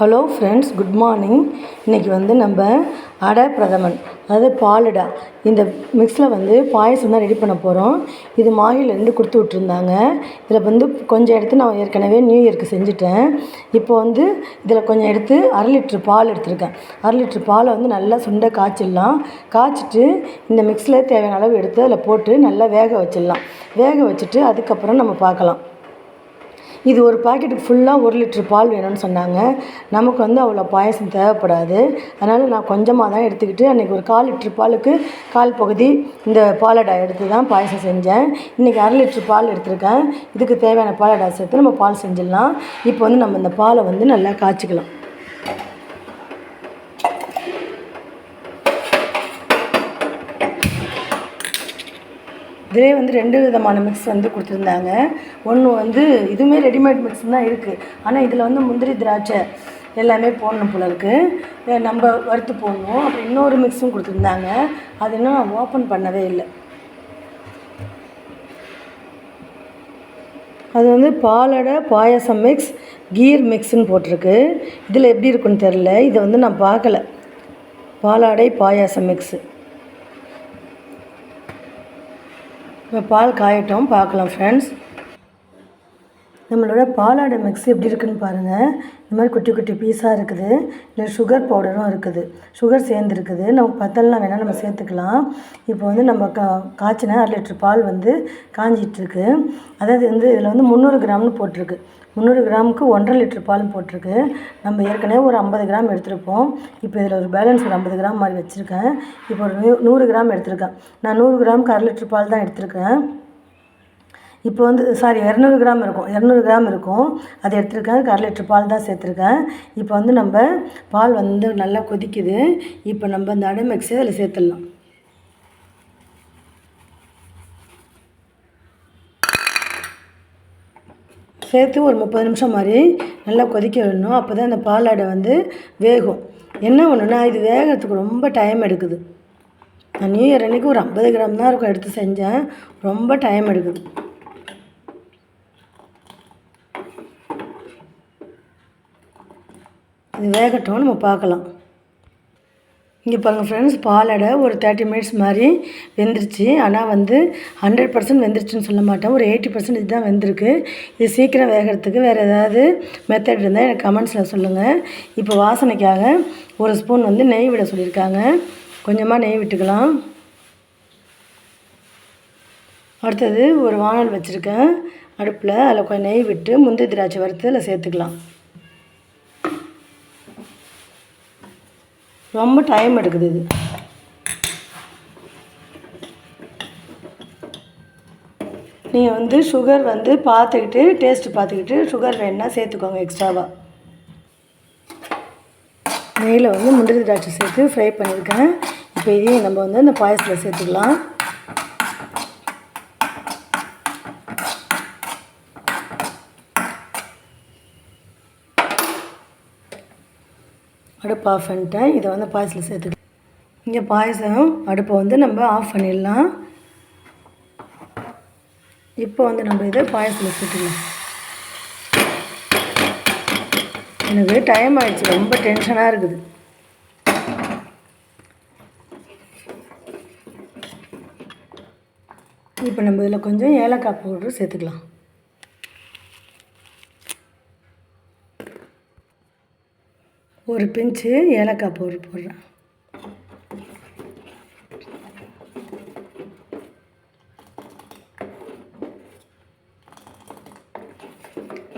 Hello friends good morning இன்றைக்கி வந்து நம்ம அடை பிரதமன் அதாவது பாலடா இந்த மிக்ஸில் வந்து பாயசம் தான் ரெடி பண்ண போகிறோம் இது மாஹிலேருந்து கொடுத்து விட்ருந்தாங்க இதில் வந்து கொஞ்சம் எடுத்து நான் ஏற்கனவே நியூ இயருக்கு செஞ்சுட்டேன். இப்போ வந்து இதில் கொஞ்சம் எடுத்து அரை லிட்ரு பால் எடுத்திருக்கேன். அரை லிட்ரு பாலை வந்து நல்லா சுண்டை காய்ச்சிடலாம். காய்ச்சிட்டு இந்த மிக்ஸில் தேவையான அளவு எடுத்து அதில் போட்டு நல்லா வேக வச்சிடலாம். வேக வச்சுட்டு அதுக்கப்புறம் நம்ம பார்க்கலாம். இது ஒரு பாக்கெட்டுக்கு ஃபுல்லாக ஒரு லிட்ரு பால் வேணும்னு சொன்னாங்க. நமக்கு வந்து அவ்வளோ பாயசம் தேவைப்படாது. அதனால் நான் கொஞ்சமாக தான் எடுத்துக்கிட்டு அன்றைக்கி ஒரு கால் லிட்ரு பாலுக்கு கால் பகுதி இந்த பாலடா எடுத்து தான் பாயசம் செஞ்சேன். இன்றைக்கி அரை லிட்ரு பால் எடுத்திருக்கேன். இதுக்கு தேவையான பாலடா சேர்த்து நம்ம பால் செஞ்சிடலாம். இப்போ வந்து நம்ம இந்த பாலை வந்து நல்லா காய்ச்சிக்கலாம். இதிலே வந்து ரெண்டு விதமான மிக்ஸ் வந்து கொடுத்துருந்தாங்க. ஒன்று வந்து இதுவுமே ரெடிமேட் மிக்ஸ் தான் இருக்குது ஆனால் இதில் வந்து முந்திரி திராட்சை எல்லாமே போடணும் போல இருக்குது நம்ம வறுத்து போடணும். அப்புறம் இன்னொரு மிக்ஸும் கொடுத்துருந்தாங்க. அது இன்னும் நான் ஓப்பன் பண்ணவே இல்லை. அது வந்து பாலடை பாயாசம் மிக்ஸ் கீர் மிக்ஸ்னு போட்டிருக்கு. இதில் எப்படி இருக்குன்னு தெரில இதை வந்து நான் பார்க்கல. பாலாடை பாயாசம் மிக்ஸு இப்போ பால் காயட்டும் பார்க்கலாம் ஃப்ரெண்ட்ஸ் நம்மளோட பாலாடை மிக்ஸ் எப்படி இருக்குன்னு பாருங்கள் இந்த மாதிரி குட்டி குட்டி பீஸாக இருக்குது. இல்லை சுகர் பவுடரும் இருக்குது. சுகர் சேர்ந்துருக்குது நம்ம பத்தலாம் வேணால் நம்ம சேர்த்துக்கலாம். இப்போ வந்து நம்ம கா காய்ச்சின அரை லிட்ரு பால் வந்து காஞ்சிட்ருக்கு. அதாவது வந்து இதில் வந்து முந்நூறு கிராம்னு போட்டிருக்கு. முந்நூறு கிராமுக்கு ஒன்றரை லிட்ரு பாலும் போட்டிருக்கு. நம்ம ஏற்கனவே ஒரு ஐம்பது கிராம் எடுத்துருப்போம். இப்போ இதில் ஒரு பேலன்ஸ் ஒரு ஐம்பது கிராம் மாதிரி வச்சுருக்கேன். இப்போ ஒரு நூ நூறு கிராம் எடுத்திருக்கேன். நான் நூறு கிராமுக்கு அரை லிட்ரு பால் தான் எடுத்திருக்கேன். இப்போ வந்து சாரி இரநூறு கிராம் இருக்கும். இரநூறு கிராம் இருக்கும். அதை எடுத்துருக்கேன். கரை லிட்டர் பால் தான் சேர்த்துருக்கேன். இப்போ வந்து நம்ம பால் வந்து நல்லா கொதிக்குது. இப்போ நம்ம அந்த அடை மிக்ஸை அதில் சேர்த்துடலாம். சேர்த்து ஒரு முப்பது நிமிஷம் மாதிரி நல்லா கொதிக்க விடணும். அப்போ தான் அந்த பால் அடை வந்து வேகும். என்ன ஒன்றுனா இது வேகிறதுக்கு ரொம்ப டைம் எடுக்குது. நான் நியூ இயர் அன்றைக்கி ஒரு ஐம்பது கிராம் தான் இருக்கும் எடுத்து செஞ்சேன். ரொம்ப டைம் எடுக்குது. இது வேகட்டும் நம்ம பார்க்கலாம். இங்கே பாருங்கள் ஃப்ரெண்ட்ஸ் பாலடை ஒரு தேர்ட்டி மினிட்ஸ் மாதிரி வெந்துருச்சு. ஆனால் வந்து ஹண்ட்ரட் பர்சன்ட் வெந்துருச்சுன்னு சொல்ல மாட்டேன். ஒரு எயிட்டி பர்சன்டேஜ் தான் வெந்திருக்கு. இது சீக்கிரம் வேகிறதுக்கு வேறு ஏதாவது மெத்தட் இருந்தால் எனக்கு கமெண்ட்ஸில் சொல்லுங்கள் இப்போ வாசனைக்காக ஒரு ஸ்பூன் வந்து நெய் விட சொல்லியிருக்காங்க. கொஞ்சமாக நெய் விட்டுக்கலாம். அடுத்தது ஒரு வானல் வச்சுருக்கேன். அடுப்பில் அதில் கொஞ்சம் நெய் விட்டு முந்திரி திராட்சை வறுத்து அதில் சேர்த்துக்கலாம். ரொம்ப டைம் எடுக்குது இது. நீங்கள் வந்து சுகர் வந்து பார்த்துக்கிட்டு டேஸ்ட்டு பார்த்துக்கிட்டு சுகர் வேணுன்னா சேர்த்துக்கோங்க எக்ஸ்ட்ராவாக நெய்யில் வந்து முந்திரி திராட்சை சேர்த்து ஃப்ரை பண்ணியிருக்கேன். இப்போ இதையும் நம்ம வந்து அந்த பாயசத்தில் சேர்த்துக்கலாம். அடுப்பு ஆஃப் பண்ணிட்டேன். இதை வந்து பாயசில் சேர்த்துக்கலாம். இங்கே பாயசம் அடுப்பை வந்து நம்ம ஆஃப் பண்ணிடலாம். இப்போ வந்து நம்ம இதை பாயசத்தில் சேர்த்துக்கலாம். எனக்கு டைம் ஆகிடுச்சு ரொம்ப டென்ஷனாக இருக்குது. இப்போ நம்ம இதில் கொஞ்சம் ஏலக்காய் பவுட்ரு சேர்த்துக்கலாம். ஒரு பிஞ்சு ஏலக்காய் பவுடர் போடுறேன்.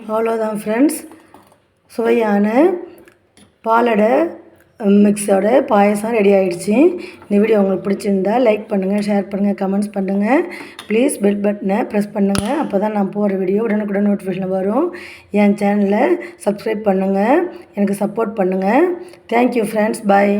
அவ்வளோதான் ஃப்ரெண்ட்ஸ் சுவையான பாலடை மிக்ஸோட பாயசம் ரெடி ஆகிடுச்சு இந்த வீடியோ உங்களுக்கு பிடிச்சிருந்தா லைக் பண்ணுங்கள் ஷேர் பண்ணுங்கள் கமெண்ட்ஸ் பண்ணுங்கள் ப்ளீஸ் பெல் பட்டனை ப்ரெஸ் பண்ணுங்கள் அப்போ தான் நான் போகிற வீடியோ உடனுக்குடன் நோட்டிஃபிகேஷன் வரும். என் சேனலை சப்ஸ்கிரைப் பண்ணுங்கள் எனக்கு சப்போர்ட் பண்ணுங்கள் தேங்க்யூ ஃப்ரெண்ட்ஸ் பாய்